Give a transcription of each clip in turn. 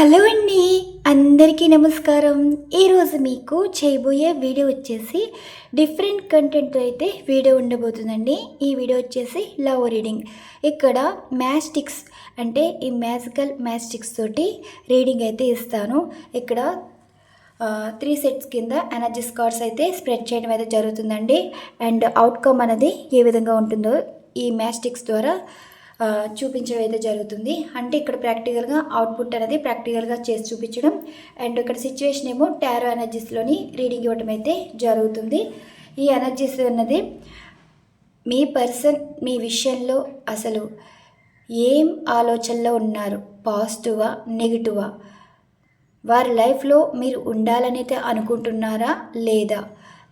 Hello అండి. అందరికీ నమస్కారం. ఈరోజు మీకు చేయబోయే వీడియో వచ్చేసి డిఫరెంట్ కంటెంట్ అయితే వీడియో ఉండబోతుందండి. ఈ వీడియో వచ్చేసి లవ్ రీడింగ్. ఇక్కడ మ్యాస్టిక్స్ అంటే ఈ మ్యాజికల్ మ్యాస్టిక్స్ తోటి రీడింగ్ అయితే ఇస్తాను. ఇక్కడ త్రీ సెట్స్ కింద ఎనర్జీ కార్డ్స్ అయితే స్ప్రెడ్ చేయడం అయితే జరుగుతుందండి. అండ్ అవుట్కమ్ అనేది ఏ విధంగా ఉంటుందో ఈ మ్యాస్టిక్స్ ద్వారా చూపించడం అయితే జరుగుతుంది. అంటే ఇక్కడ ప్రాక్టికల్గా అవుట్పుట్ అనేది ప్రాక్టికల్గా చేసి చూపించడం. అండ్ ఇక్కడ సిచ్యువేషన్ ఏమో టారో ఎనర్జీస్లోని రీడింగ్ ఇవ్వడం అయితే జరుగుతుంది. ఈ ఎనర్జీస్ అన్నది మీ పర్సన్ మీ విషయంలో అసలు ఏం ఆలోచనలో ఉన్నారు? పాజిటివా? నెగిటివా? వారి లైఫ్లో మీరు ఉండాలనైతే అనుకుంటున్నారా? లేదా?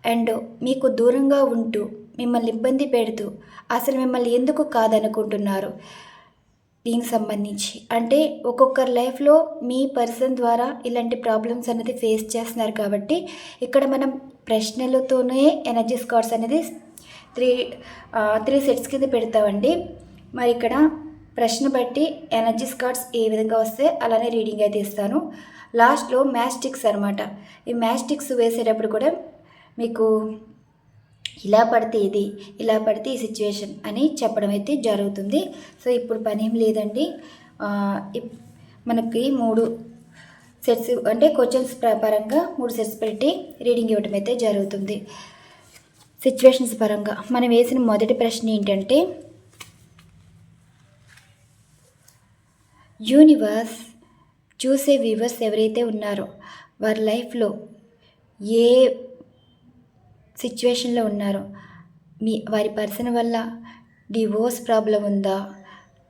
అండ్ మీకు దూరంగా ఉంటూ మిమ్మల్ని ఇబ్బంది పెడుతూ అసలు మిమ్మల్ని ఎందుకు కాదనుకుంటున్నారు? దీనికి సంబంధించి. అంటే ఒక్కొక్కరి లైఫ్లో మీ పర్సన్ ద్వారా ఇలాంటి ప్రాబ్లమ్స్ అనేది ఫేస్ చేస్తున్నారు కాబట్టి ఇక్కడ మనం ప్రశ్నలతోనే ఎనర్జీ స్కాడ్స్ అనేది త్రీ త్రీ సెట్స్ కింద పెడతామండి. మరి ఇక్కడ ప్రశ్న బట్టి ఎనర్జీ స్కాడ్స్ ఏ విధంగా వస్తే అలానే రీడింగ్ అయితే ఇస్తాను. లాస్ట్లో మ్యాస్టిక్స్ అనమాట ఈ మ్యాస్టిక్స్ వేసేటప్పుడు కూడా మీకు ఇలా పడితే ఇది ఇలా పడితే ఈ సిచ్యువేషన్ అని చెప్పడం అయితే జరుగుతుంది. సో ఇప్పుడు పని ఏం లేదండి ఇప్- మనకి మూడు సెట్స్ అంటే క్వశ్చన్స్ పరంగా మూడు సెట్స్ పెట్టి రీడింగ్ ఇవ్వడం అయితే జరుగుతుంది. సిచ్యువేషన్స్ పరంగా మనం వేసిన మొదటి ప్రశ్న ఏంటంటే యూనివర్స్ చూసే వ్యూవర్స్ ఎవరైతే ఉన్నారో వారి లైఫ్లో ఏ సిచ్యువేషన్లో ఉన్నారో. మీ వారి పర్సన్ వల్ల డివోర్స్ ప్రాబ్లం ఉందా?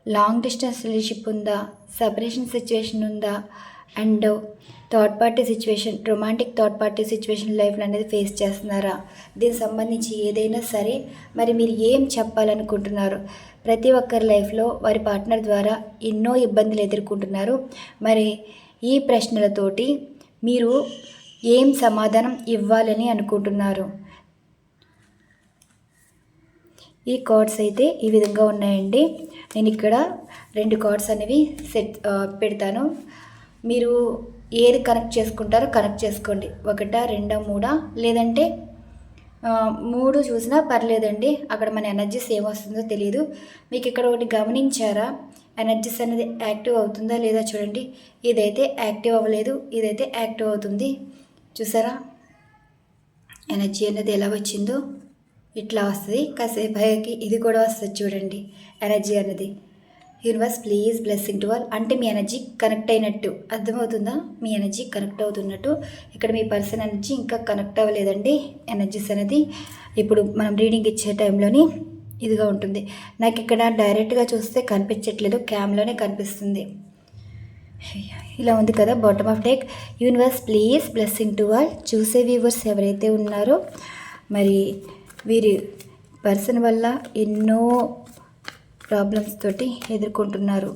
లాంగ్ డిస్టెన్స్ రిలేషన్షిప్ ఉందా? సపరేషన్ సిచ్యువేషన్ ఉందా? And third party situation romantic third party situation లైఫ్లో అనేది ఫేస్ చేస్తున్నారా? దీనికి సంబంధించి ఏదైనా సరే మరి మీరు ఏం చెప్పాలనుకుంటున్నారు? ప్రతి ఒక్కరి లైఫ్లో వారి పార్ట్నర్ ద్వారా ఎన్నో ఇబ్బందులు ఎదుర్కొంటున్నారు. మరి ఈ ప్రశ్నలతోటి మీరు ఏం సమాధానం ఇవ్వాలని అనుకుంటున్నారు? ఈ కార్డ్స్ అయితే ఈ విధంగా ఉన్నాయండి. నేను ఇక్కడ రెండు కార్డ్స్ అనేవి సెట్ పెడతాను. మీరు ఏది కనెక్ట్ చేసుకుంటారో కనెక్ట్ చేసుకోండి. ఒకట రెండా మూడా? లేదంటే మూడు చూసినా పర్లేదండి. అక్కడ మన ఎనర్జీస్ ఏమొస్తుందో తెలియదు మీకు ఇక్కడ ఒకటి గమనించారా? ఎనర్జీస్ అనేది యాక్టివ్ అవుతుందా లేదా చూడండి. ఇదైతే యాక్టివ్ అవ్వలేదు. ఇదైతే యాక్టివ్ అవుతుంది. చూసారా? ఎనర్జీ అనేది ఎలా వచ్చిందో? ఇట్లా వస్తుంది కాసేపు అయ్యాకి ఇది కూడా వస్తుంది చూడండి ఎనర్జీ అనేది universe please blessing to all. అంటే మీ ఎనర్జీ కనెక్ట్ అయినట్టు. అర్థమవుతుందా? మీ ఎనర్జీ కనెక్ట్ అవుతున్నట్టు. ఇక్కడ మీ పర్సన్ ఎనర్జీ ఇంకా కనెక్ట్ అవ్వలేదండి ఎనర్జీస్ అనేది. ఇప్పుడు మనం రీడింగ్ ఇచ్చే టైంలోని ఇదిగా ఉంటుంది. నాకు ఇక్కడ డైరెక్ట్గా చూస్తే కనిపించట్లేదు క్యామ్లోనే కనిపిస్తుంది. ఇలా ఉంది కదా bottom of deck universe please blessing to all. చూసే వ్యూవర్స్ ఎవరైతే ఉన్నారో మరి వీరి పర్సన్ వల్ల ఎన్నో ప్రాబ్లమ్స్ తోటి ఎదుర్కొంటున్నారు.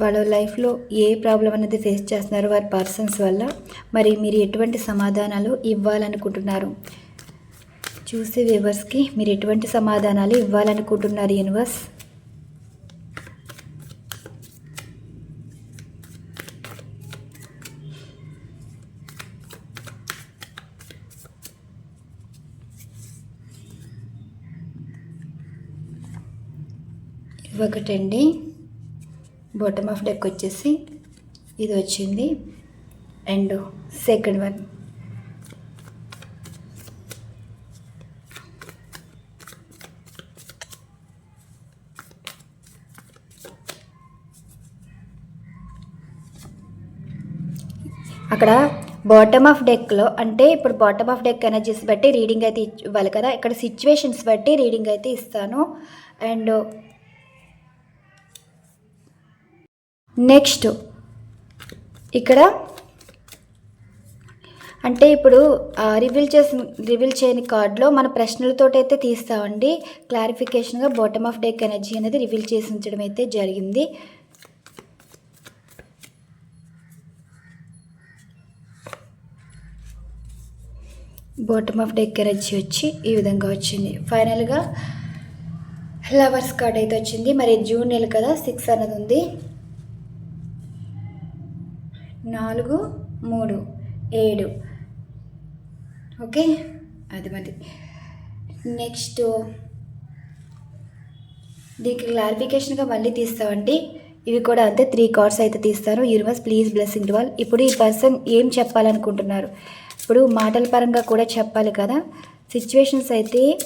వాళ్ళ లైఫ్లో ఏ ప్రాబ్లం అనేది ఫేస్ చేస్తున్నారు వారి పర్సన్స్ వల్ల. మరి మీరు ఎటువంటి సమాధానాలు ఇవ్వాలనుకుంటున్నారు? చూసే వ్యూవర్స్కి మీరు ఎటువంటి సమాధానాలు ఇవ్వాలనుకుంటున్నారు యూనివర్స్ ఒకటండి. బాటమ్ ఆఫ్ డెక్ వచ్చేసి ఇది వచ్చింది. అండ్ సెకండ్ వన్ అక్కడ బాటమ్ ఆఫ్ డెక్లో అంటే ఇప్పుడు బాటమ్ ఆఫ్ డెక్ ఎనర్జీస్ బట్టి రీడింగ్ అయితే ఇవ్వాలి కదా. ఇక్కడ సిచ్యువేషన్స్ బట్టి రీడింగ్ అయితే ఇస్తాను. అండ్ నెక్స్ట్ ఇక్కడ అంటే ఇప్పుడు రివీల్ చేసిన రివీల్ చేయని కార్డులో మన ప్రశ్నలతో అయితే తీస్తామండి. క్లారిఫికేషన్గా బాటమ్ ఆఫ్ డెక్ ఎనర్జీ అనేది రివీల్ చేసి ఉంచడం అయితే జరిగింది. బాటమ్ ఆఫ్ డెక్ ఎనర్జీ వచ్చి ఈ విధంగా వచ్చింది. ఫైనల్గా లవర్స్ కార్డ్ అయితే వచ్చింది. మరి జూన్ నెల కదా సిక్స్ అనేది ఉంది. నాలుగు మూడు ఏడు. ఓకే? అది మరి నెక్స్ట్. దీనికి క్లారిఫికేషన్గా మళ్ళీ తీస్తామండి ఇవి కూడా అంతే త్రీ కార్డ్స్ అయితే తీస్తారు universe please blessing to all ఇప్పుడు ఈ పర్సన్ ఏం చెప్పాలనుకుంటున్నారు? ఇప్పుడు మాటల పరంగా కూడా చెప్పాలి కదా? సిచ్యువేషన్స్ అయితే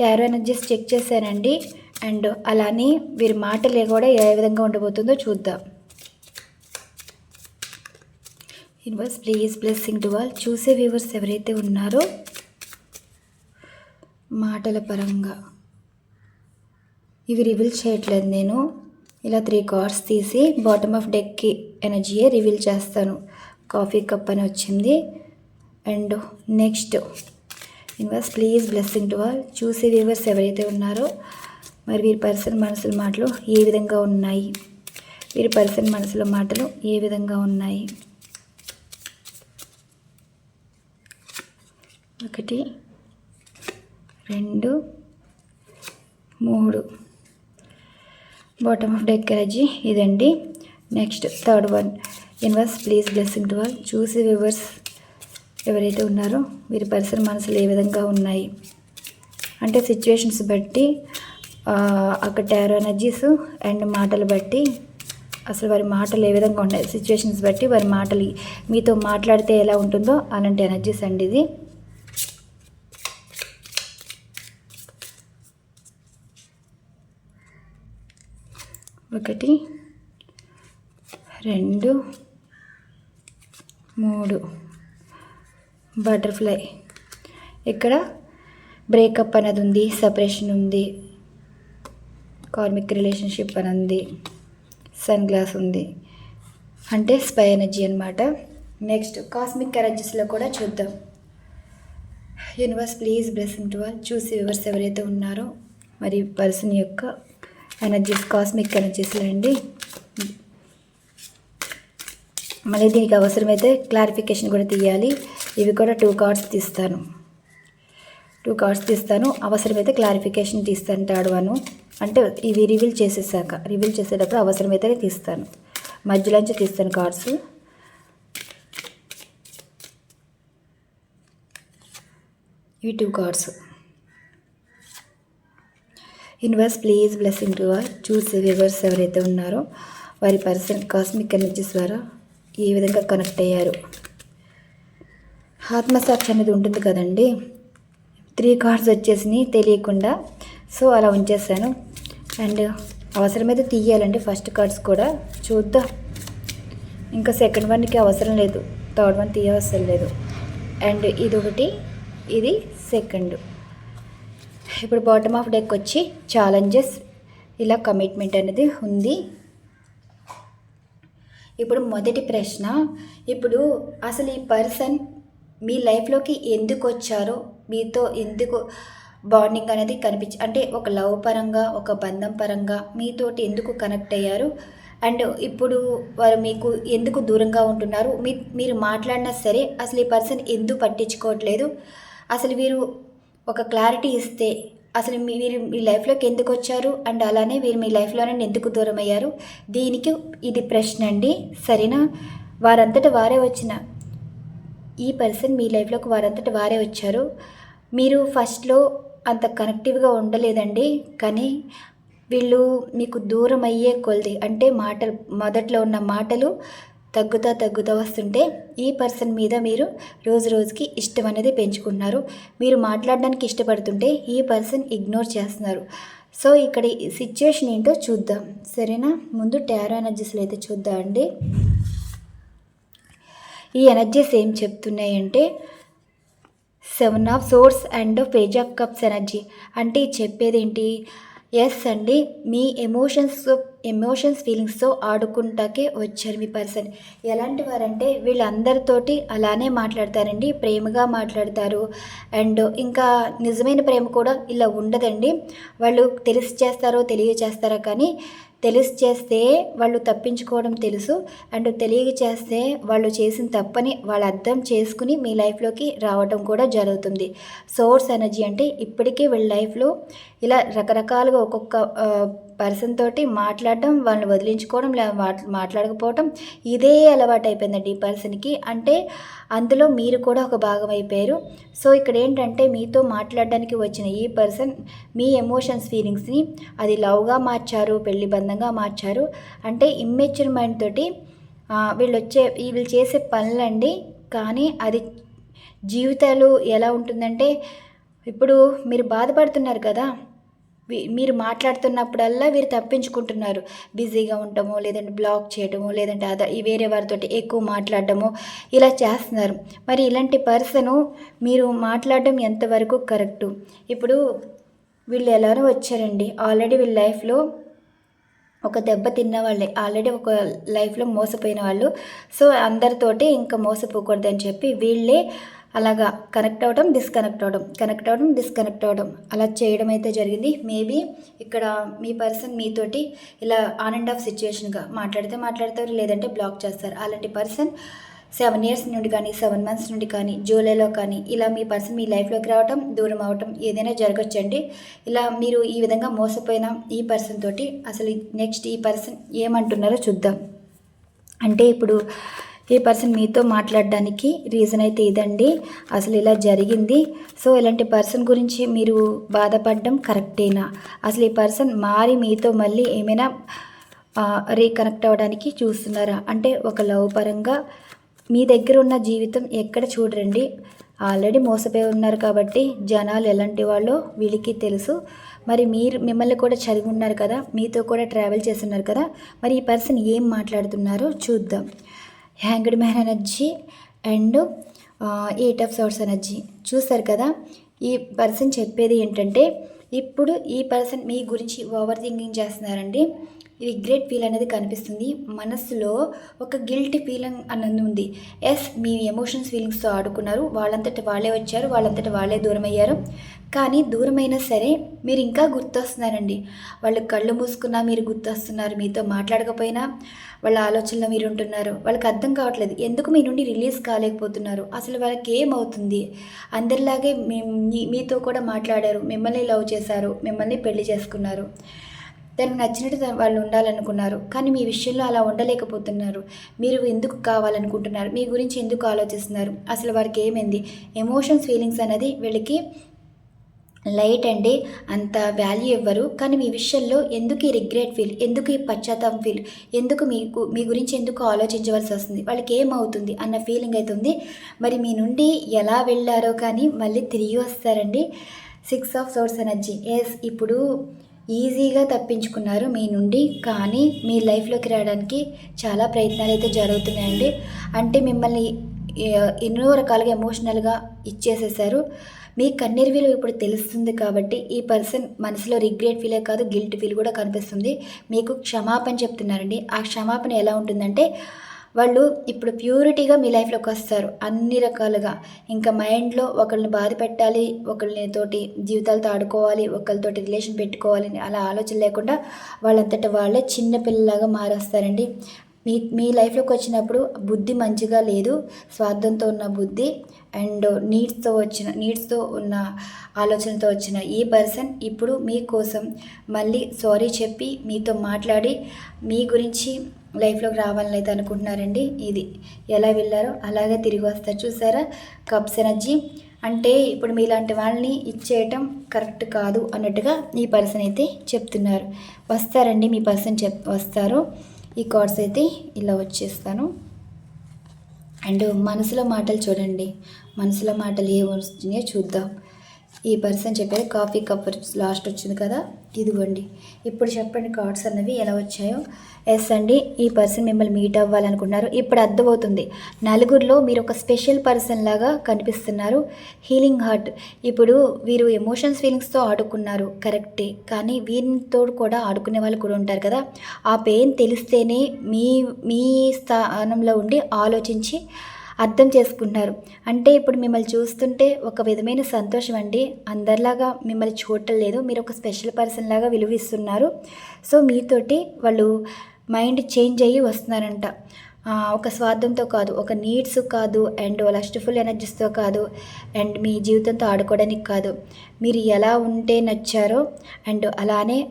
టారో ఎనర్జీస్ చెక్ చేశానండి. అండ్ అలానే వీరి మాటలే కూడా ఏ విధంగా ఉండబోతుందో చూద్దాం. Universe please blessing to all చూసే వ్యూవర్స్ ఎవరైతే ఉన్నారో మాటల పరంగా. ఇవి రివీల్ చేయట్లేదు నేను. ఇలా త్రీ కార్డ్స్ తీసి బాటమ్ ఆఫ్ డెక్కి ఎనర్జీయే రివీల్ చేస్తాను. కాఫీ కప్ అని వచ్చింది. And next universe please blessing to all చూసే వ్యూవర్స్ ఎవరైతే ఉన్నారో మరి వీరి పర్సన్ మనసుల మాటలు ఏ విధంగా ఉన్నాయి? వీరి పర్సన్ మనసులో మాటలు ఏ విధంగా ఉన్నాయి? ఒకటి రెండు మూడు. బాటమ్ ఆఫ్ డెక్ ఎనర్జీ ఇదండి. Next third one universe please blessing to all చూసి వివర్స్ ఎవరైతే ఉన్నారో వీరి పరిసర మనసులు ఏ విధంగా ఉన్నాయి? అంటే సిచ్యువేషన్స్ బట్టి అక్కడ టారో ఎనర్జీస్ అండ్ మాటలు బట్టి అసలు వారి మాటలు ఏ విధంగా ఉన్నాయి? సిచ్యువేషన్స్ బట్టి వారి మాటలు మీతో మాట్లాడితే ఎలా ఉంటుందో అలాంటి ఎనర్జీస్ అండి ఇది. ఒకటి రెండు మూడు. బటర్ఫ్లై. ఇక్కడ బ్రేకప్ అనేది ఉంది సపరేషన్ ఉంది కార్మిక్ రిలేషన్షిప్ అని ఉంది సన్ గ్లాస్ ఉంది. అంటే స్పై ఎనర్జీ అనమాట నెక్స్ట్ కాస్మిక్ ఎనర్జీస్లో కూడా చూద్దాం. Universe please blessing to all. చూసి వివర్స్ ఎవరైతే ఉన్నారో మరి పర్సన్ యొక్క ఎనర్జీస్ కాస్మిక్ ఎనర్జీస్లో అండి మళ్ళీ దీనికి అవసరమైతే క్లారిఫికేషన్ కూడా తీయాలి. ఇవి కూడా టూ కార్డ్స్ తీస్తాను. టూ కార్డ్స్ తీస్తాను. అవసరమైతే క్లారిఫికేషన్ తీస్తాను థర్డ్ అంటే ఇవి రివీల్ చేసేసాక రివీల్ చేసేటప్పుడు అవసరమైతేనే తీస్తాను. మధ్యలోంచి తీస్తాను కార్డ్స్. ఇవి two cards. Universe please blessing to all చూసే వ్యూవర్స్ ఎవరైతే ఉన్నారో వారి పర్సన్ కాస్మిక్ ఎనర్జీస్ ద్వారా ఏ విధంగా కనెక్ట్ అయ్యారు? ఆత్మసాక్షి అనేది ఉంటుంది కదండి. త్రీ కార్డ్స్ వచ్చేసి తెలియకుండా. సో అలా ఉంచేసాను అండ్ అవసరమైతే తీయాలండి ఫస్ట్ కార్డ్స్ కూడా. చూద్దాం. ఇంకా సెకండ్ వన్కి అవసరం లేదు. థర్డ్ వన్ తీయవసరం లేదు. అండ్ ఇది ఒకటి ఇది సెకండ్. ఇప్పుడు బాటమ్ ఆఫ్ డెక్ వచ్చి ఛాలెంజెస్ ఇలా కమిట్మెంట్ అనేది ఉంది. ఇప్పుడు మొదటి ప్రశ్న ఇప్పుడు అసలు ఈ పర్సన్ మీ లైఫ్లోకి ఎందుకు వచ్చారో మీతో ఎందుకు బాండింగ్ అనేది కనిపించి అంటే ఒక లవ్ పరంగా ఒక బంధం పరంగా మీతోటి ఎందుకు కనెక్ట్ అయ్యారు? అండ్ ఇప్పుడు వారు మీకు ఎందుకు దూరంగా ఉంటున్నారు? మీ మీరు మాట్లాడినా సరే అసలు ఈ పర్సన్ ఎందుకు పట్టించుకోవట్లేదు? అసలు వీరు ఒక క్లారిటీ ఇస్తే అసలు మీ- మీరు మీ లైఫ్లోకి ఎందుకు వచ్చారు? అండ్ అలానే వీరు మీ లైఫ్లో నుండి ఎందుకు దూరం అయ్యారు దీనికి ఇది ప్రశ్న అండి. సరేనా? వారంతట వారే వచ్చిన ఈ పర్సన్ మీ లైఫ్లోకి వారంతట వారే వచ్చారు. మీరు ఫస్ట్లో అంత కనెక్టివ్గా ఉండలేదండి. కానీ వీళ్ళు మీకు దూరం అయ్యే కొలది అంటే మాటలు మొదట్లో ఉన్న మాటలు తగ్గుతా తగ్గుతూ వస్తుంటే ఈ పర్సన్ మీద మీరు రోజు రోజుకి ఇష్టం అనేది పెంచుకుంటున్నారు. మీరు మాట్లాడడానికి ఇష్టపడుతుంటే ఈ పర్సన్ ఇగ్నోర్ చేస్తున్నారు. సో ఇక్కడ సిచ్యువేషన్ ఏంటో చూద్దాం. సరేనా? ముందు టారో ఎనర్జీస్లో అయితే చూద్దాం అండి. ఈ ఎనర్జీస్ ఏం చెప్తున్నాయంటే seven of swords and page of cups energy. అంటే చెప్పేది ఏంటి ఎస్ అండి మీ ఎమోషన్స్ ఎమోషన్స్ ఫీలింగ్స్తో ఆడుకుంటాకే వచ్చారు మీ పర్సన్ ఎలాంటి వారంటే వీళ్ళందరితోటి అలానే మాట్లాడతారండి ప్రేమగా మాట్లాడతారు. అండ్ ఇంకా నిజమైన ప్రేమ కూడా ఇలా ఉండదండి. వాళ్ళు తెలిసి చేస్తారో తెలియచేస్తారో కానీ తెలిసి చేస్తే వాళ్ళు తప్పించుకోవడం తెలుసు. అండ్ తెలియక చేస్తే వాళ్ళు చేసిన తప్పని వాళ్ళు అర్థం చేసుకుని మీ లైఫ్లోకి రావడం కూడా జరుగుతుంది. సోర్స్ ఎనర్జీ అంటే ఇప్పటికే వీళ్ళ లైఫ్లో ఇలా రకరకాలుగా ఒక్కొక్క పర్సన్ తోటి మాట్లాడడం వాళ్ళని వదిలించుకోవడం లేదా మాట్లాడకపోవడం ఇదే అలవాటు అయిపోయిందండి ఈ పర్సన్కి. అంటే అందులో మీరు కూడా ఒక భాగం అయిపోయారు సో ఇక్కడ ఏంటంటే మీతో మాట్లాడడానికి వచ్చిన ఈ పర్సన్ మీ ఎమోషన్స్ ఫీలింగ్స్ని అది లవ్గా మార్చారు పెళ్ళి బంధంగా మార్చారు. అంటే ఇమ్మెచ్యూర్ మైండ్ తోటి వీళ్ళు వచ్చే వీళ్ళు చేసే పనులండి. కానీ అది జీవితాలు ఎలా ఉంటుందంటే ఇప్పుడు మీరు బాధపడుతున్నారు కదా మీరు మాట్లాడుతున్నప్పుడల్లా వీరు తప్పించుకుంటున్నారు. బిజీగా ఉండటమో లేదంటే బ్లాక్ చేయడమో లేదంటే అద ఈ వేరే వారితోటి ఎక్కువ మాట్లాడటమో ఇలా చేస్తున్నారు. మరి ఇలాంటి పర్సను మీరు మాట్లాడడం ఎంతవరకు కరెక్టు? ఇప్పుడు వీళ్ళు ఎలానో వచ్చారండి. ఆల్రెడీ వీళ్ళ లైఫ్లో ఒక దెబ్బ తిన్న వాళ్ళే ఆల్రెడీ ఒక లైఫ్లో మోసపోయిన వాళ్ళు. సో అందరితోటి ఇంకా మోసపోకూడదని చెప్పి వీళ్ళే అలాగా కనెక్ట్ అవ్వడం డిస్కనెక్ట్ అవ్వడం కనెక్ట్ అవ్వడం డిస్కనెక్ట్ అవ్వడం అలా చేయడం అయితే జరిగింది. మేబీ ఇక్కడ మీ పర్సన్ మీతోటి ఇలా ఆన్ అండ్ ఆఫ్ సిచ్యువేషన్గా మాట్లాడితే మాట్లాడతారు లేదంటే బ్లాక్ చేస్తారు. అలాంటి పర్సన్ సెవెన్ ఇయర్స్ నుండి కానీ సెవెన్ మంత్స్ నుండి కానీ జూలైలో కానీ ఇలా మీ పర్సన్ మీ లైఫ్లోకి రావటం దూరం అవటం ఏదైనా జరగచ్చండి. ఇలా మీరు ఈ విధంగా మోసపోయిన ఈ పర్సన్ తోటి అసలు నెక్స్ట్ ఈ పర్సన్ ఏమంటున్నారో చూద్దాం. అంటే ఇప్పుడు ఈ పర్సన్ మీతో మాట్లాడడానికి రీజన్ అయితే ఇదండి. అసలు ఇలా జరిగింది. సో ఇలాంటి పర్సన్ గురించి మీరు బాధపడడం కరెక్టేనా? అసలు ఈ పర్సన్ మారి మీతో మళ్ళీ ఏమైనా రీకనెక్ట్ అవ్వడానికి చూస్తున్నారా? అంటే ఒక లవ్ పరంగా మీ దగ్గర ఉన్న జీవితం ఎక్కడ చూడరండి? ఆల్రెడీ మోసపోయి ఉన్నారు కాబట్టి జనాలు ఎలాంటి వాళ్ళో వీళ్ళకి తెలుసు. మరి మీరు మిమ్మల్ని కూడా చదివి ఉన్నారు కదా మీతో కూడా ట్రావెల్ చేస్తున్నారు కదా మరి ఈ పర్సన్ ఏం మాట్లాడుతున్నారో చూద్దాం. Hanged man energy and eight of swords energy. చూస్తారు కదా ఈ పర్సన్ చెప్పేది ఏంటంటే ఇప్పుడు ఈ పర్సన్ మీ గురించి ఓవర్ థింకింగ్ చేస్తున్నారండి. రిగ్రెట్ ఫీల్ అనేది కనిపిస్తుంది. మనసులో ఒక గిల్ట్ ఫీలింగ్ అన్నది ఉంది. ఎస్ మీ ఎమోషన్స్ ఫీలింగ్స్తో ఆడుకున్నారు. వాళ్ళంతటి వాళ్ళే వచ్చారు. వాళ్ళంతటి వాళ్ళే దూరం అయ్యారు కానీ దూరమైనా సరే మీరు ఇంకా గుర్తొస్తున్నారండి. వాళ్ళు కళ్ళు మూసుకున్నా మీరు గుర్తొస్తున్నారు. మీతో మాట్లాడకపోయినా వాళ్ళ ఆలోచనలో మీరు ఉంటున్నారు వాళ్ళకి అర్థం కావట్లేదు. ఎందుకు మీ నుండి రిలీజ్ కాలేకపోతున్నారు? అసలు వాళ్ళకి ఏమవుతుంది? అందరిలాగే మీ మీతో కూడా మాట్లాడారు. మిమ్మల్ని లవ్ చేశారు. మిమ్మల్ని పెళ్ళి చేసుకున్నారు. తనకు నచ్చినట్టు వాళ్ళు ఉండాలనుకున్నారు. కానీ మీ విషయంలో అలా ఉండలేకపోతున్నారు. మీరు ఎందుకు కావాలనుకుంటున్నారు? మీ గురించి ఎందుకు ఆలోచిస్తున్నారు? అసలు వారికి ఏమైంది? ఎమోషన్స్ ఫీలింగ్స్ అనేది వీళ్ళకి లైట్ అండి అంత వాల్యూ ఇవ్వరు. కానీ మీ విషయంలో ఎందుకు ఈ రిగ్రెట్ ఫీల్ ఎందుకు ఈ పశ్చాత్తాపం ఫీల్ ఎందుకు మీకు మీ గురించి ఎందుకు ఆలోచించవలసి వస్తుంది? వాళ్ళకి ఏమవుతుంది అన్న ఫీలింగ్ అయితే ఉంది. మరి మీ నుండి ఎలా వెళ్ళారో కానీ మళ్ళీ తిరిగి వస్తారండి. Six of swords energy yes ఇప్పుడు ఈజీగా తప్పించుకున్నారు మీ నుండి కానీ మీ లైఫ్లోకి రావడానికి చాలా ప్రయత్నాలు అయితే జరుగుతున్నాయండి. అంటే మిమ్మల్ని ఎన్నో రకాలుగా ఎమోషనల్గా ఇచ్చేసేసారు. మీ కన్నీరు విలువ ఇప్పుడు తెలుస్తుంది కాబట్టి ఈ పర్సన్ మనసులో రిగ్రెట్ ఫీలే కాదు గిల్ట్ ఫీల్ కూడా కనిపిస్తుంది. మీకు క్షమాపణ చెప్తున్నారండి. ఆ క్షమాపణ ఎలా ఉంటుందంటే వాళ్ళు ఇప్పుడు ప్యూరిటీగా మీ లైఫ్లోకి వస్తారు. అన్ని రకాలుగా. ఇంకా మైండ్లో ఒకరిని బాధ పెట్టాలి ఒకరిని తోటి జీవితాలతో ఆడుకోవాలి ఒకరితోటి రిలేషన్ పెట్టుకోవాలి అని అలా ఆలోచన లేకుండా వాళ్ళంతట వాళ్ళే చిన్న పిల్లలాగా మారేస్తారండి. మీ మీ లైఫ్లోకి వచ్చినప్పుడు బుద్ధి మంచిగా లేదు. స్వార్థంతో ఉన్న బుద్ధి అండ్ నీడ్స్తో వచ్చిన నీడ్స్తో ఉన్న ఆలోచనతో వచ్చిన ఈ పర్సన్ ఇప్పుడు మీకోసం మళ్ళీ సారీ చెప్పి మీతో మాట్లాడి మీ గురించి లైఫ్లోకి రావాలని అయితే అనుకుంటున్నారండి. ఇది ఎలా వెళ్ళారో అలాగే తిరిగి వస్తారు చూసారా? Cups energy. అంటే ఇప్పుడు మీలాంటి వాళ్ళని ఇచ్చేయటం కరెక్ట్ కాదు అన్నట్టుగా ఈ పర్సన్ అయితే చెప్తున్నారు. వస్తారండి మీ పర్సన్ చెప్ వస్తారు. ఈ కార్డ్స్ అయితే ఇలా వచ్చేస్తాను. అండ్ మనసులో మాటలు చూడండి. మనసులో మాటలు ఏమొస్తున్నాయో వస్తున్నాయో చూద్దాం. ఈ పర్సన్ చెప్పేది కాఫీ కప్ లాస్ట్ వచ్చింది కదా ఇదిగోండి. ఇప్పుడు చెప్పండి కార్డ్స్ అన్నవి ఎలా వచ్చాయో. ఎస్ అండి ఈ పర్సన్ మిమ్మల్ని మీట్ అవ్వాలనుకున్నారు ఇప్పుడు అర్థమవుతుంది. నలుగురిలో మీరు ఒక స్పెషల్ పర్సన్ లాగా కనిపిస్తున్నారు. Healing heart. ఇప్పుడు వీరు ఎమోషన్స్ ఫీలింగ్స్తో ఆడుకున్నారు. కరెక్టే. కానీ వీరితో కూడా ఆడుకునే వాళ్ళు కూడా ఉంటారు కదా. ఆ పెయిన్ తెలిస్తేనే మీ మీ స్థానంలో ఉండి ఆలోచించి అర్థం చేసుకుంటున్నారు అంటే ఇప్పుడు మిమ్మల్ని చూస్తుంటే ఒక విధమైన సంతోషం అండి. అందరిలాగా మిమ్మల్ని చూడటం లేదు. మీరు ఒక స్పెషల్ పర్సన్ లాగా విలువిస్తున్నారు సో మీతోటి వాళ్ళు మైండ్ చేంజ్ అయ్యి వస్తున్నారంట. ఒక స్వార్థంతో కాదు ఒక నీడ్స్ కాదు అండ్ లస్ట్ఫుల్ ఎనర్జీస్తో కాదు అండ్ మీ జీవితంతో ఆడుకోవడానికి కాదు. మీరు ఎలా ఉంటే నచ్చారో అండ్ అలానే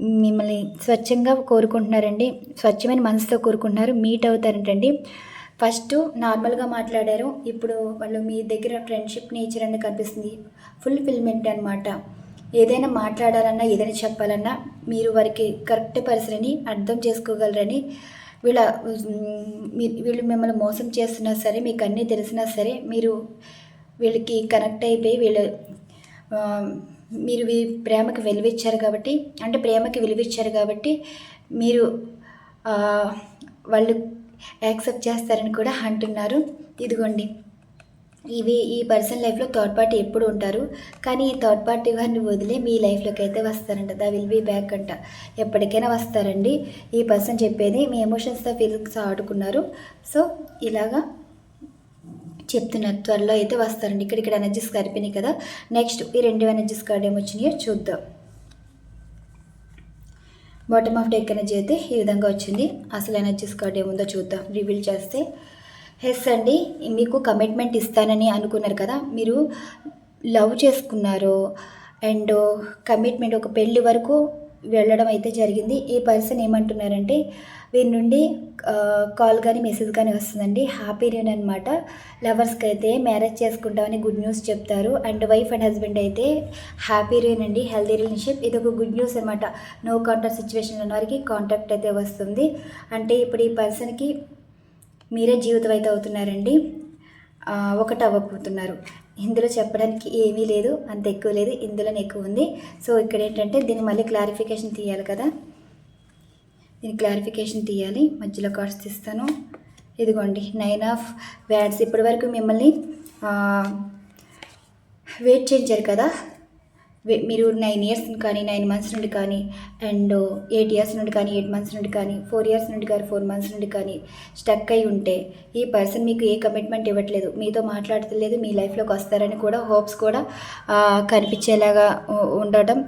మిమ్మల్ని స్వచ్ఛంగా కోరుకుంటున్నారండి. స్వచ్ఛమైన మనసుతో కోరుకుంటున్నారు. మీట్ అవుతారంటండి. ఫస్ట్ నార్మల్గా మాట్లాడారు. ఇప్పుడు వాళ్ళు మీ దగ్గర ఫ్రెండ్షిప్ నేచర్ అనేది కనిపిస్తుంది. ఫుల్ఫిల్మెంట్ అనమాట ఏదైనా మాట్లాడాలన్నా ఏదైనా చెప్పాలన్నా మీరు వారికి కరెక్ట్ పరిసరని అర్థం చేసుకోగలరని వీళ్ళ మీ- వీళ్ళు మిమ్మల్ని మోసం చేస్తున్నా సరే మీకు అన్నీ తెలిసినా సరే మీరు వీళ్ళకి కనెక్ట్ అయిపోయి వీళ్ళు మీరు వీ ప్రేమకి విలువిచ్చారు కాబట్టి అంటే ప్రేమకి విలువిచ్చారు కాబట్టి మీరు వాళ్ళు యాక్సెప్ట్ చేస్తారని కూడా అంటున్నారు. ఇదిగోండి. ఇవి ఈ పర్సన్ లైఫ్లో థర్డ్ పార్టీ ఎప్పుడు ఉంటారు? కానీ ఈ థర్డ్ పార్టీ వారిని వదిలే మీ లైఫ్లోకి అయితే వస్తారంట. దా విల్ బీ బ్యాక్ అంట. ఎప్పటికైనా వస్తారండి. ఈ పర్సన్ చెప్పేది మీ ఎమోషన్స్తో ఫీలింగ్స్ ఆడుకున్నారు. సో ఇలాగా చెప్తున్నారు. త్వరలో అయితే వస్తారండి. ఇక్కడ ఇక్కడ ఎనర్జీస్ కరిపినాయి కదా. నెక్స్ట్ ఈ రెండు ఎనర్జీస్ కార్డ్ ఏమొచ్చినాయో చూద్దాం. బాటమ్ ఆఫ్ డెక్ ఎనర్జీ అయితే ఈ విధంగా వచ్చింది. అసలు ఎనర్జీస్ కార్డ్ ఏముందో చూద్దాం. రివీల్ చేస్తే హెస్ అండి మీకు కమిట్మెంట్ ఇస్తానని అనుకున్నారు కదా మీరు లవ్ చేసుకున్నారు అండ్ కమిట్మెంట్ ఒక పెళ్ళి వరకు వెళ్ళడం అయితే జరిగింది. ఈ పర్సన్ ఏమంటున్నారంటే వీరి నుండి కాల్ కానీ మెసేజ్ కానీ వస్తుందండి. హ్యాపీ రీన్ అనమాట లవర్స్కి అయితే మ్యారేజ్ చేసుకుంటామని గుడ్ న్యూస్ చెప్తారు. అండ్ వైఫ్ అండ్ హస్బెండ్ అయితే హ్యాపీ రీన్ అండి. Healthy relationship. ఇది ఒక గుడ్ న్యూస్ అనమాట నో కాంటాక్ట్ సిచ్యువేషన్ ఉన్న వారికి కాంటాక్ట్ అయితే వస్తుంది. అంటే ఇప్పుడు ఈ పర్సన్కి మీరే జీవితం అయితే అవుతున్నారండి. ఒకటి అవ్వబోతున్నారు ఇందులో చెప్పడానికి ఏమీ లేదు అంత ఎక్కువ లేదు ఇందులోనే ఎక్కువ ఉంది. సో ఇక్కడ ఏంటంటే దీన్ని మళ్ళీ క్లారిఫికేషన్ తీయాలి కదా. దీని క్లారిఫికేషన్ తీయాలి. మధ్యలో కార్డ్స్ తీస్తాను. ఇదిగోండి నైన్ ఆఫ్ వ్యాడ్స్ ఇప్పటి వరకు మిమ్మల్ని వెయిట్ చేయించారు కదా. మీరు నైన్ ఇయర్స్ కానీ నైన్ మంత్స్ నుండి కానీ అండ్ ఎయిట్ ఇయర్స్ నుండి కానీ ఎయిట్ మంత్స్ నుండి కానీ ఫోర్ ఇయర్స్ నుండి కానీ ఫోర్ మంత్స్ నుండి కానీ స్టక్ అయి ఉంటే ఈ పర్సన్ మీకు ఏ కమిట్మెంట్ ఇవ్వట్లేదు మీతో మాట్లాడతలేదు మీ లైఫ్లోకి వస్తారని కూడా హోప్స్ కూడా కనిపించేలాగా ఉండటం.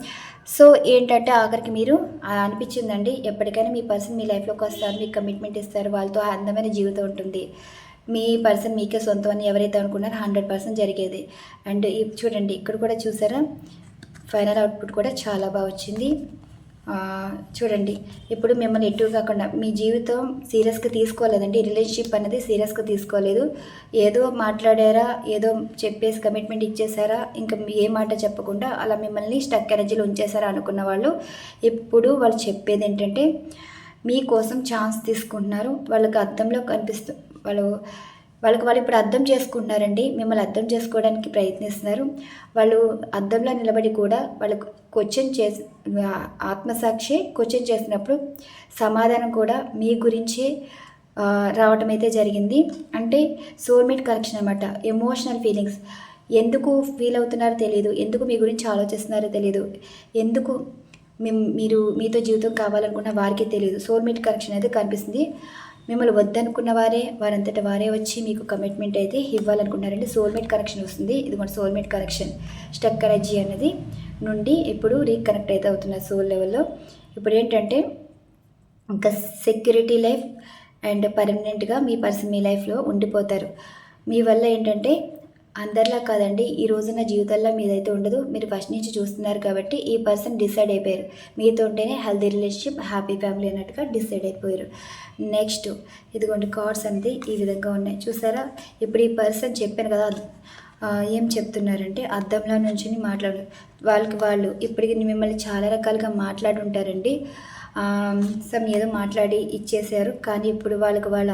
సో ఏంటంటే ఆఖరికి మీరు అనిపించిందండి ఎప్పటికైనా మీ పర్సన్ మీ లైఫ్లోకి వస్తారు మీకు కమిట్మెంట్ ఇస్తారు వాళ్ళతో అందమైన జీవితం ఉంటుంది. మీ పర్సన్ మీకే సొంతం అని ఎవరైతే అనుకున్నారో హండ్రెడ్ పర్సెంట్ జరిగేది. అండ్ చూడండి ఇక్కడ కూడా చూసారా? ఫైనల్ అవుట్పుట్ కూడా చాలా బాగా వచ్చింది. చూడండి. ఇప్పుడు మిమ్మల్ని ఎటు కాకుండా మీ జీవితం సీరియస్గా తీసుకోలేదండి. రిలేషన్షిప్ అనేది సీరియస్గా తీసుకోలేదు. ఏదో మాట్లాడారా ఏదో చెప్పేసి కమిట్మెంట్ ఇచ్చేసారా ఇంకా ఏ మాట చెప్పకుండా అలా మిమ్మల్ని స్టక్ ఎనర్జీలో ఉంచేసారా అనుకున్న వాళ్ళు ఇప్పుడు వాళ్ళు చెప్పేది ఏంటంటే మీకోసం ఛాన్స్ తీసుకుంటున్నారు. వాళ్ళకి అర్థంలో కనిపిస్తు వాళ్ళు వాళ్ళకి వాళ్ళు ఇప్పుడు అర్థం చేసుకుంటున్నారండి మిమ్మల్ని అర్థం చేసుకోవడానికి ప్రయత్నిస్తున్నారు. వాళ్ళు అద్దంలో నిలబడి కూడా వాళ్ళకు క్వశ్చన్ చేసి ఆత్మసాక్షి క్వశ్చన్ చేసినప్పుడు సమాధానం కూడా మీ గురించి రావటం అయితే జరిగింది. అంటే సోల్మేట్ కనెక్షన్ అనమాట ఎమోషనల్ ఫీలింగ్స్. ఎందుకు ఫీల్ అవుతున్నారో తెలియదు ఎందుకు మీ గురించి ఆలోచిస్తున్నారో తెలియదు ఎందుకు మీరు మీతో జీవితం కావాలనుకున్న వారికే తెలియదు సోల్మేట్ కనెక్షన్ అయితే కనిపిస్తుంది. మిమ్మల్ని వద్దనుకున్న వారే వారంతట వారే వచ్చి మీకు కమిట్మెంట్ అయితే ఇవ్వాలనుకున్నారండి సోల్మేట్ కనెక్షన్ వస్తుంది. ఇది మన సోల్మేట్ కనెక్షన్ స్టక్ ఎనర్జీ అనేది నుండి ఇప్పుడు రీకనెక్ట్ అయితే అవుతున్నారు సోల్ లెవెల్లో ఇప్పుడు ఏంటంటే ఇంకా సెక్యూరిటీ లైఫ్ అండ్ పర్మనెంట్గా మీ పర్సన్ మీ లైఫ్లో ఉండిపోతారు. మీ వల్ల ఏంటంటే అందరిలా కాదండి ఈ రోజున జీవితంలో మీదైతే ఉండదు. మీరు ఫస్ట్ నుంచి చూస్తున్నారు కాబట్టి ఈ పర్సన్ డిసైడ్ అయిపోయారు. మీతో ఉంటేనే హెల్దీ రిలేషన్షిప్ హ్యాపీ ఫ్యామిలీ అన్నట్టుగా డిసైడ్ అయిపోయారు. నెక్స్ట్ ఇదిగోండి కార్డ్స్ అనేది ఈ విధంగా ఉన్నాయి. చూసారా? ఇప్పుడు ఈ పర్సన్ చెప్పాను కదా ఏం చెప్తున్నారంటే అద్దంలో నుంచి మాట్లాడు. వాళ్ళకి వాళ్ళు ఇప్పటికి మిమ్మల్ని చాలా రకాలుగా మాట్లాడి ఉంటారండి సమ్ ఏదో మాట్లాడి ఇచ్చేసారు కానీ ఇప్పుడు వాళ్ళకి వాళ్ళ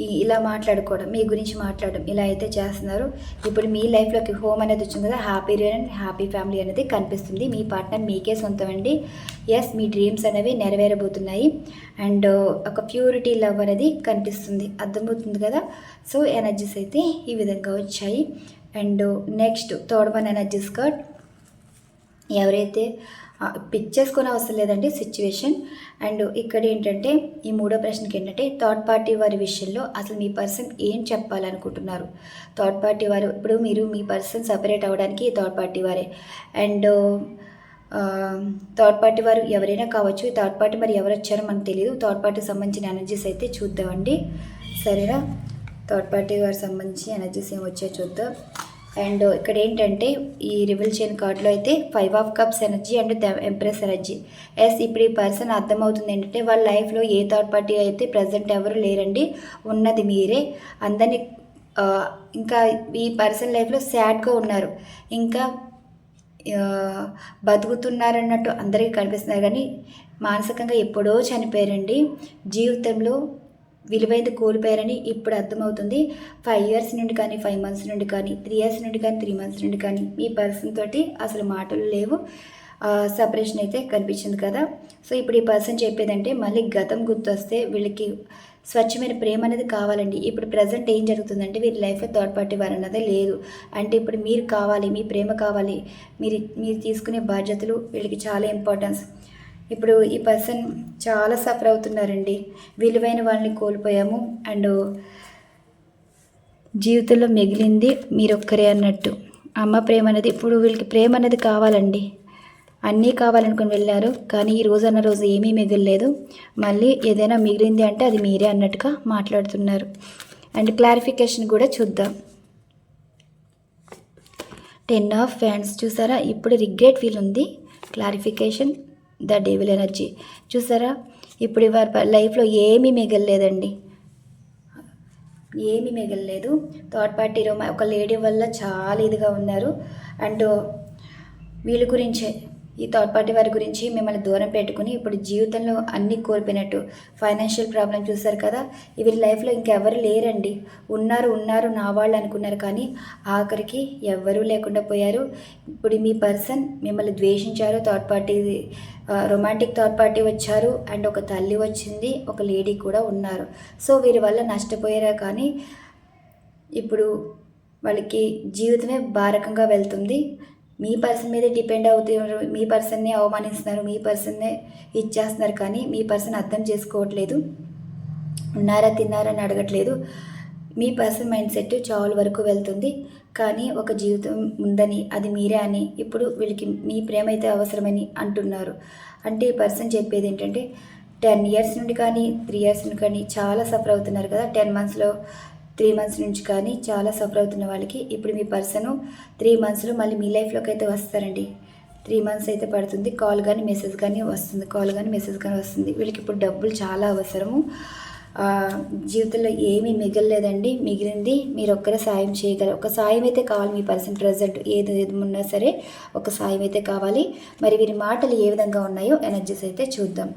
ఈ- ఇలా మాట్లాడుకోవడం మీ గురించి మాట్లాడడం ఇలా అయితే చేస్తున్నారు. ఇప్పుడు మీ లైఫ్లోకి హోమ్ అనేది వచ్చింది కదా హ్యాపీ అండ్ హ్యాపీ ఫ్యామిలీ అనేది కనిపిస్తుంది. మీ పార్ట్నర్ మీకే సొంతం అండి ఎస్ మీ డ్రీమ్స్ అనేవి నెరవేరబోతున్నాయి. అండ్ uh, ఒక ప్యూరిటీ లవ్ అనేది కనిపిస్తుంది. అర్థమవుతుంది కదా? సో ఎనర్జీస్ అయితే ఈ విధంగా వచ్చాయి. And next third one energies card ఎవరైతే పిక్ అవసరం లేదండి సిచ్యువేషన్ అండ్ ఇక్కడ ఏంటంటే ఈ మూడో ప్రశ్నకి ఏంటంటే థర్డ్ పార్టీ వారి విషయంలో అసలు మీ పర్సన్ ఏం చెప్పాలనుకుంటున్నారు? థర్డ్ పార్టీ వారు ఇప్పుడు మీరు మీ పర్సన్ సపరేట్ అవ్వడానికి థర్డ్ పార్టీ వారే. అండ్ థర్డ్ పార్టీ వారు ఎవరైనా కావచ్చు ఈ థర్డ్ పార్టీ మరి ఎవరు వచ్చారో మనకు తెలియదు థర్డ్ పార్టీకి సంబంధించిన ఎనర్జీస్ అయితే చూద్దామండి. సరేనా? థర్డ్ పార్టీ వారికి సంబంధించి ఎనర్జీస్ ఏమి వచ్చాయో చూద్దాం. అండ్ ఇక్కడ ఏంటంటే ఈ రివెల్ చైన్ కార్డులో అయితే five of cups energy and empress energy. Yes ఇప్పుడు ఈ పర్సన్ అర్థమవుతుంది ఏంటంటే వాళ్ళ లైఫ్లో ఏ థర్డ్ పార్టీ అయితే ప్రజెంట్ ఎవరు లేరండి ఉన్నది మీరే. అందరినీ ఇంకా ఈ పర్సన్ లైఫ్లో సాడ్గా ఉన్నారు. ఇంకా బతుకుతున్నారన్నట్టు అందరికీ కనిపిస్తున్నారు కానీ మానసికంగా ఎప్పుడో చనిపోయారండి. జీవితంలో విలువైంది కోల్పోయారని ఇప్పుడు అర్థమవుతుంది. ఫైవ్ ఇయర్స్ నుండి కానీ ఫైవ్ మంత్స్ నుండి కానీ త్రీ ఇయర్స్ నుండి కానీ త్రీ మంత్స్ నుండి కానీ మీ పర్సన్ తోటి అసలు మాటలు లేవు. సపరేషన్ అయితే కనిపించింది కదా. సో ఇప్పుడు ఈ పర్సన్ చెప్పేదంటే మళ్ళీ గతం గుర్తొస్తే వీళ్ళకి స్వచ్ఛమైన ప్రేమ అనేది కావాలండి. ఇప్పుడు ప్రజెంట్ ఏం జరుగుతుందంటే వీరి లైఫ్లో థర్డ్ పార్టీ వారు అన్నదే లేదు. అంటే ఇప్పుడు మీరు కావాలి మీ ప్రేమ కావాలి మీరు మీరు తీసుకునే బాధ్యతలు వీళ్ళకి చాలా ఇంపార్టెన్స్ ఇప్పుడు ఈ పర్సన్ చాలా సఫర్ అవుతున్నారండి. విలువైన వాళ్ళని కోల్పోయాము. అండ్ జీవితంలో మిగిలింది మీరొక్కరే అన్నట్టు. అమ్మ ప్రేమ అనేది ఇప్పుడు వీళ్ళకి ప్రేమ అనేది కావాలండి. అన్నీ కావాలనుకుని వెళ్ళారు. కానీ ఈ రోజు అన్న రోజు ఏమీ మిగలలేదు. మళ్ళీ ఏదైనా మిగిలింది అంటే అది మీరే అన్నట్టుగా మాట్లాడుతున్నారు. అండ్ క్లారిఫికేషన్ కూడా చూద్దాం. టెన్ ఆఫ్ ఫ్యాన్స్ చూసారా? ఇప్పుడు రిగ్రెట్ ఫీల్ ఉంది క్లారిఫికేషన్. The devil energy. చూసారా? ఇప్పుడు వారి లైఫ్లో ఏమీ మిగలలేదండి. ఏమీ మిగలలేదు. థర్డ్ పార్టీ రొమా ఒక లేడీ వల్ల చాలా ఇదిగా ఉన్నారు. అండ్ వీళ్ళ గురించే ఈ థర్డ్ పార్టీ వారి గురించి మిమ్మల్ని దూరం పెట్టుకుని ఇప్పుడు జీవితంలో అన్నీ కోల్పోయినట్టు ఫైనాన్షియల్ ప్రాబ్లం చూశారు కదా? వీళ్ళ లైఫ్లో ఇంకెవరు లేరండి. ఉన్నారు ఉన్నారు నా వాళ్ళు అనుకున్నారు కానీ ఆఖరికి ఎవ్వరూ లేకుండా పోయారు. ఇప్పుడు మీ పర్సన్ మిమ్మల్ని ద్వేషించారు third party romantic third party వచ్చారు అండ్ ఒక తల్లి వచ్చింది ఒక లేడీ కూడా ఉన్నారు. సో వీరి వల్ల నష్టపోయారా కానీ ఇప్పుడు వాళ్ళకి జీవితమే భారకంగా వెళ్తుంది. మీ పర్సన్ మీదే డిపెండ్ అవుతున్నారు మీ పర్సన్నే అవమానిస్తున్నారు మీ పర్సన్నే ఇచ్చేస్తున్నారు కానీ మీ పర్సన్ అర్థం చేసుకోవట్లేదు ఉన్నారా తిన్నారా అని అడగట్లేదు. మీ పర్సన్ మైండ్ సెట్ చాలా వరకు వెళ్తుంది. కానీ ఒక జీవితం ఉందని అది మీరే అని ఇప్పుడు వీళ్ళకి మీ ప్రేమ అయితే అవసరమని అంటున్నారు. అంటే ఈ పర్సన్ చెప్పేది ఏంటంటే టెన్ ఇయర్స్ నుండి కానీ త్రీ ఇయర్స్ నుండి కానీ చాలా సఫర్ అవుతున్నారు కదా. టెన్ మంత్స్లో త్రీ మంత్స్ నుంచి కానీ చాలా సఫర్ అవుతున్న వాళ్ళకి ఇప్పుడు మీ పర్సన్ త్రీ మంత్స్లో మళ్ళీ మీ లైఫ్లోకి అయితే వస్తారండి. త్రీ మంత్స్ అయితే పడుతుంది. కాల్ కానీ మెసేజ్ కానీ వస్తుంది. కాల్ కానీ మెసేజ్ కానీ వస్తుంది. వీళ్ళకి ఇప్పుడు డబ్బులు చాలా అవసరము. జీవితంలో ఏమీ మిగలలేదండి. మిగిలింది మీరు ఒక్కరే సాయం చేయగలరు ఒక సాయం అయితే కావాలి మీ పర్సన్ ప్రజెంట్. ఏది ఏది ఉన్నా సరే ఒక సాయం అయితే కావాలి. మరి వీరి మాటలు ఏ విధంగా ఉన్నాయో ఎనర్జీస్ అయితే చూద్దాం.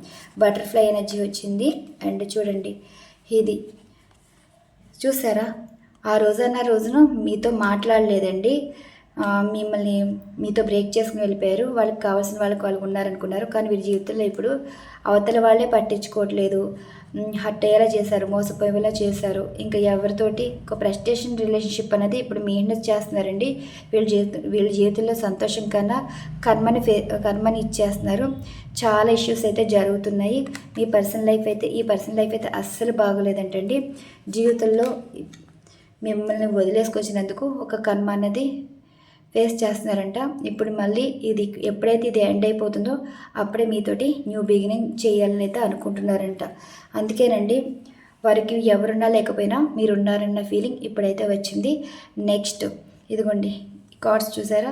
బటర్ఫ్లై ఎనర్జీ వచ్చింది. అండ్ చూడండి. ఇది చూసారా? ఆ రోజన్న రోజున మీతో మాట్లాడలేదండి. మిమ్మల్ని మీతో బ్రేక్ చేసుకుని వెళ్ళిపోయారు. వాళ్ళకి కావాల్సిన వాళ్ళకి వాళ్ళు ఉన్నారనుకున్నారు కానీ వీరి జీవితంలో ఇప్పుడు అవతల వాళ్ళే పట్టించుకోవట్లేదు. హట్ అయ్యేలా చేశారు మోసపోయేలా చేశారు. ఇంకా ఎవరితోటి ఒక ప్రెస్టేషన్ రిలేషన్షిప్ అనేది ఇప్పుడు మెయింటెన్స్ చేస్తున్నారండి. వీళ్ళ జీవితం వీళ్ళ జీవితంలో సంతోషం కన్నా కర్మని ఫే కర్మని ఇచ్చేస్తున్నారు. చాలా ఇష్యూస్ అయితే జరుగుతున్నాయి. మీ పర్సనల్ లైఫ్ అయితే ఈ పర్సనల్ లైఫ్ అయితే అస్సలు బాగోలేదంటండి. జీవితంలో మిమ్మల్ని వదిలేసుకొచ్చినందుకు ఒక కర్మ అనేది ఫేస్ చేస్తున్నారంట. ఇప్పుడు మళ్ళీ ఇది ఎప్పుడైతే ఇది ఎండ్ అయిపోతుందో అప్పుడే మీతోటి న్యూ బిగినింగ్ చేయాలని అయితే అనుకుంటున్నారంట. అందుకేనండి వారికి ఎవరున్నా లేకపోయినా మీరున్నారన్న ఫీలింగ్ ఇప్పుడైతే వచ్చింది. నెక్స్ట్ ఇదిగోండి కార్డ్స్ చూసారా?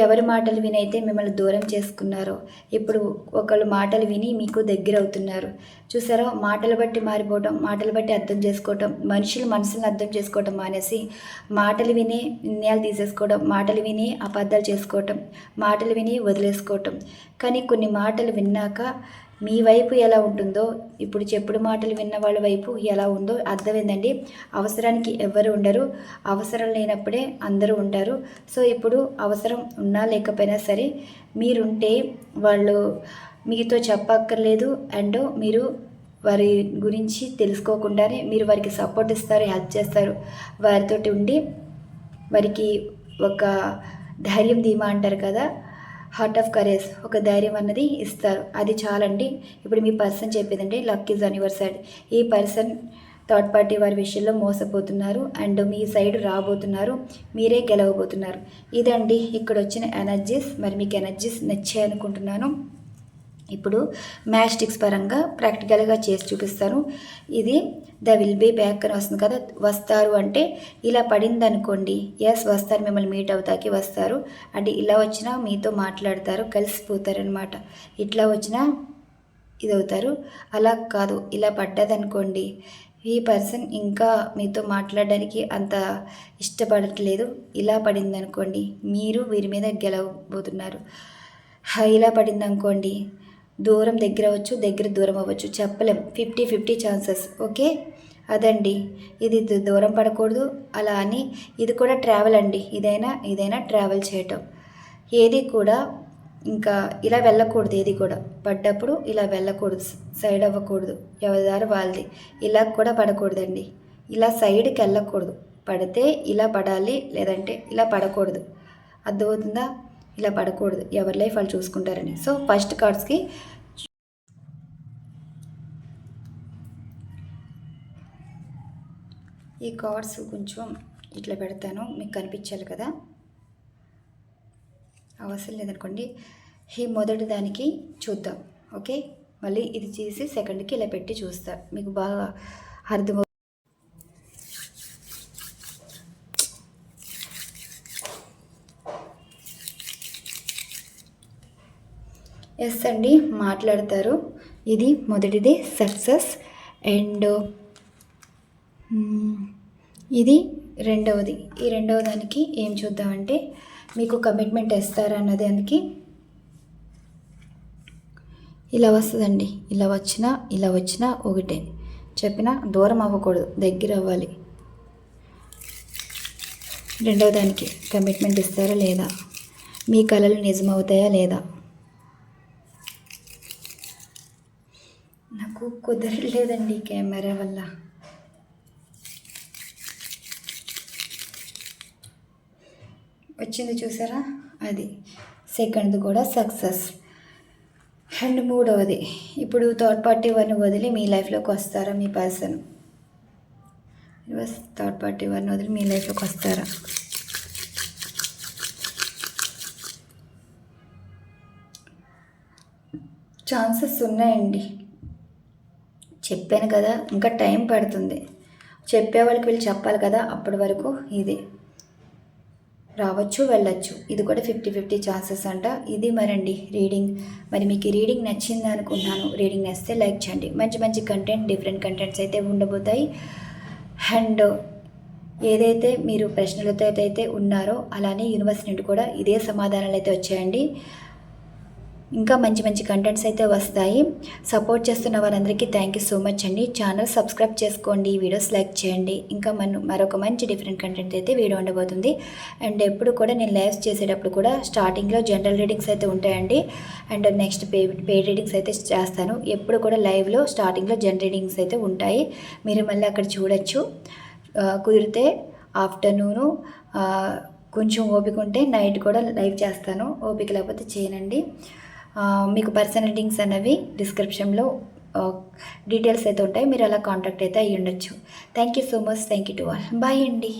ఎవరి మాటలు వినైతే మిమ్మల్ని దూరం చేసుకున్నారో? ఇప్పుడు ఒకళ్ళు మాటలు విని మీకు దగ్గర అవుతున్నారు చూసారో? మాటలు బట్టి మారిపోవటం మాటలు బట్టి అర్థం చేసుకోవటం మనుషులు మనసులను అర్థం చేసుకోవటం మానేసి మాటలు విని నిర్ణయాలు తీసేసుకోవడం మాటలు విని అబద్ధాలు చేసుకోవటం మాటలు విని వదిలేసుకోవటం. కానీ కొన్ని మాటలు విన్నాక మీ వైపు ఎలా ఉంటుందో ఇప్పుడు చెప్పుడు మాటలు విన్న వాళ్ళ వైపు ఎలా ఉందో అర్థమైందండి. అవసరానికి ఎవరు ఉండరు. అవసరం లేనప్పుడే అందరూ ఉంటారు. సో ఇప్పుడు అవసరం ఉన్నా లేకపోయినా సరే మీరుంటే వాళ్ళు మీతో చెప్పక్కర్లేదు అండ్ మీరు వారి గురించి తెలుసుకోకుండానే మీరు వారికి సపోర్ట్ ఇస్తారు హెల్ప్ చేస్తారు. వారితోటి ఉండి వారికి ఒక ధైర్యం ధీమా అంటారు కదా హార్ట్ ఆఫ్ కరేజ్ ఒక ధైర్యం అన్నది ఇస్తారు. అది చాలండి. ఇప్పుడు మీ person చెప్పేదండి luck is on your side ఈ పర్సన్ థర్డ్ పార్టీ వారి విషయంలో మోసపోతున్నారు. అండ్ మీ సైడ్ రాబోతున్నారు. మీరే గెలవబోతున్నారు. ఇదండి ఇక్కడ వచ్చిన ఎనర్జీస్ మరి మీకు ఎనర్జీస్ నచ్చాయి అనుకుంటున్నాను ఇప్పుడు మ్యాచ్ స్టిక్స్ పరంగా ప్రాక్టికల్గా చేసి చూపిస్తాను. ఇది ద విల్ బీ బ్యాక్ అని వస్తుంది కదా వస్తారు అంటే ఇలా పడింది అనుకోండి ఎస్ వస్తారు మిమ్మల్ని మీట్ అవుతాకి వస్తారు. అంటే ఇలా వచ్చినా మీతో మాట్లాడతారు కలిసిపోతారనమాట ఇట్లా వచ్చినా ఇది అవుతారు అలా కాదు ఇలా పడ్డదనుకోండి ఈ పర్సన్ ఇంకా మీతో మాట్లాడడానికి అంత ఇష్టపడట్లేదు. ఇలా పడింది అనుకోండి మీరు వీరి మీద గెలవబోతున్నారు. ఇలా పడింది అనుకోండి దూరం దగ్గర అవ్వచ్చు దగ్గర దూరం అవ్వచ్చు. చెప్పలేం. Fifty fifty chances. ఓకే? అదండి. ఇది దూరం పడకూడదు. అలా అని. ఇది కూడా ట్రావెల్ అండి. ఇదైనా ఇదైనా ట్రావెల్ చేయటం. ఏది కూడా ఇంకా ఇలా వెళ్ళకూడదు. ఏది కూడా. పడ్డప్పుడు ఇలా వెళ్ళకూడదు. సైడ్ అవ్వకూడదు. ఎవరిదారు వాళ్ళది. ఇలా కూడా పడకూడదండి. ఇలా సైడ్కి వెళ్ళకూడదు. పడితే ఇలా పడాలి. లేదంటే ఇలా పడకూడదు. అర్థమవుతుందా? ఇలా పడకూడదు. ఎవరి లైఫ్ వాళ్ళు చూసుకుంటారని. సో ఫస్ట్ కార్డ్స్కి ఈ కార్డ్స్ కొంచెం ఇట్లా పెడతాను. మీకు కనిపించాలి కదా? అవసరం లేదనుకోండి. ఈ మొదటి దానికి చూద్దాం. ఓకే? మళ్ళీ ఇది చేసి సెకండ్కి ఇలా పెట్టి చూస్తా. మీకు బాగా అర్థం ఎస్ అండి మాట్లాడతారు. ఇది మొదటిది సక్సెస్. అండ్ ఇది రెండవది. ఈ రెండవ దానికి ఏం చూద్దామంటే మీకు కమిట్మెంట్ ఇస్తారా అన్న దానికి ఇలా వస్తుందండి. ఇలా వచ్చినా ఇలా వచ్చినా ఒకటే. చెప్పినా దూరం అవ్వకూడదు దగ్గర అవ్వాలి. రెండవ దానికి కమిట్మెంట్ ఇస్తారా లేదా? మీ కళలు నిజమవుతాయా లేదా నాకు కుదరలేదండి కెమెరా వల్ల. వచ్చింది చూసారా? అది. సెకండ్ది కూడా సక్సెస్. అండ్ మూడవది. ఇప్పుడు థర్డ్ పార్టీ వారిని వదిలి మీ లైఫ్లోకి వస్తారా మీ పర్సన్? థర్డ్ పార్టీ వారిని వదిలి మీ లైఫ్లోకి వస్తారా? ఛాన్సెస్ ఉన్నాయండి. చెప్పాను కదా ఇంకా టైం పడుతుంది. చెప్పే వాళ్ళకి వీళ్ళు చెప్పాలి కదా అప్పటి వరకు ఇది. రావచ్చు వెళ్ళచ్చు. ఇది కూడా ఫిఫ్టీ ఫిఫ్టీ ఛాన్సెస్ అంట. ఇది మరండి రీడింగ్. మరి మీకు రీడింగ్ నచ్చింది అనుకుంటున్నాను. రీడింగ్ నచ్చితే లైక్ చేయండి. మంచి మంచి కంటెంట్ డిఫరెంట్ కంటెంట్స్ అయితే ఉండబోతాయి. అండ్ ఏదైతే మీరు ప్రశ్నలతో అయితే ఉన్నారో అలానే యూనివర్సిటీ నుండి కూడా ఇదే సమాధానాలు అయితే వచ్చాయండి. ఇంకా మంచి మంచి కంటెంట్స్ అయితే వస్తాయి. సపోర్ట్ చేస్తున్న వారందరికీ థ్యాంక్ యూ సో మచ్ అండి. ఛానల్ సబ్స్క్రైబ్ చేసుకోండి వీడియోస్ లైక్ చేయండి. ఇంకా మన మరొక మంచి డిఫరెంట్ కంటెంట్ అయితే వీడియో ఉండబోతుంది. అండ్ ఎప్పుడు కూడా నేను లైవ్స్ చేసేటప్పుడు కూడా స్టార్టింగ్లో జనరల్ రీడింగ్స్ అయితే ఉంటాయండి. And next pay pay readings అయితే చేస్తాను. ఎప్పుడు కూడా లైవ్లో స్టార్టింగ్లో జనరల్ రీడింగ్స్ అయితే ఉంటాయి. మీరు మళ్ళీ అక్కడ చూడొచ్చు. కుదిరితే ఆఫ్టర్నూను కొంచెం ఓపిక ఉంటే నైట్ కూడా లైవ్ చేస్తాను. ఓపిక లేకపోతే చేయనండి. మీకు పర్సనల్ రీడింగ్స్ అనేవి డిస్క్రిప్షన్లో డీటెయిల్స్ అయితే ఉంటాయి. మీరు అలా కాంటాక్ట్ అయితే అయ్యి ఉండొచ్చు thank you so much thank you to all bye అండి.